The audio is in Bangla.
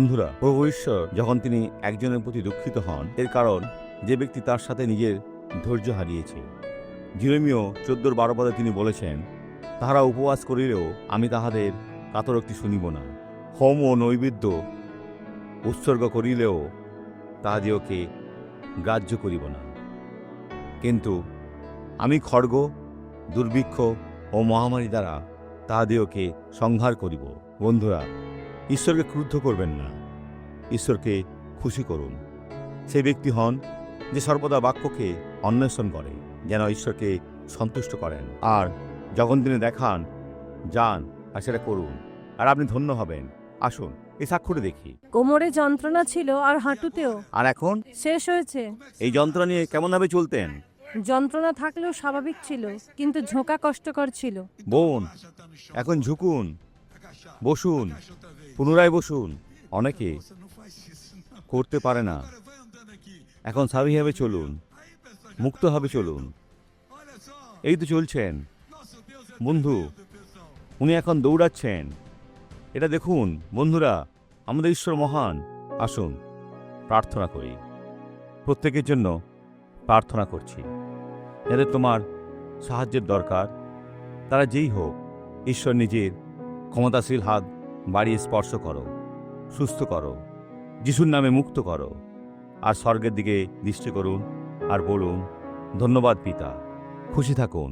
বন্ধুরা প্রভু ঈশ্বর যখন তিনি একজনের প্রতি দুঃখিত হন, এর কারণ যে ব্যক্তি তার সাথে নিজের ধৈর্য হারিয়েছে। জিরমিও চোদ্দোর বারো পদে তিনি বলেছেন, তাহারা উপবাস করিলেও আমি তাহাদের কাতরোক্তি শুনিব না। হোম ও নৈবেদ্য উৎসর্গ করিলেও তাহাদিওকে গ্রাহ্য করিব না। কিন্তু আমি খড়গ দুর্ভিক্ষ ও মহামারী দ্বারা তাহাদিওকে সংহার করিব। বন্ধুরা ঈশ্বরকে ক্রুদ্ধ করবেন না। ঈশ্বরকে খুশি করুন। সেই ব্যক্তি হন যে সর্বদা বাক্যকে অন্বেষণ করে যেন ঈশ্বরকে সন্তুষ্ট করেন। আর যখন তিনি দেখান যান আর সেটা করুন আর আপনি ধন্য হবেন আসুন এই সাক্ষরে দেখি। কোমরে যন্ত্রণা ছিল আর হাঁটুতেও। আর এখন? শেষ হয়েছে। এই যন্ত্রণা নিয়ে কেমনভাবে চলতেন? যন্ত্রণা থাকলেও স্বাভাবিক ছিল কিন্তু ঝোঁকা কষ্টকর ছিল। বোন এখন ঝুঁকুন বসুন, পুনরায় বসুন। অনেকে করতে পারে না। এখন স্বাভাবিকভাবে চলুন মুক্তভাবে চলুন। এই তো চলছেন। বন্ধু, উনি এখন দৌড়াচ্ছেন। এটা দেখুন, বন্ধুরা, আমাদের ঈশ্বর মহান। আসুন, প্রার্থনা করি। প্রত্যেকের জন্য প্রার্থনা করছি। যাদের তোমার সাহায্যের দরকার, তারা যেই হোক, ঈশ্বর নিজের ক্ষমতাশীল হাত বাড়িয়ে স্পর্শ করো, সুস্থ করো, যিশুর নামে মুক্ত করো, আর স্বর্গের দিকে দৃষ্টি করুন আর বলুন, ধন্যবাদ পিতা, খুশি থাকুন।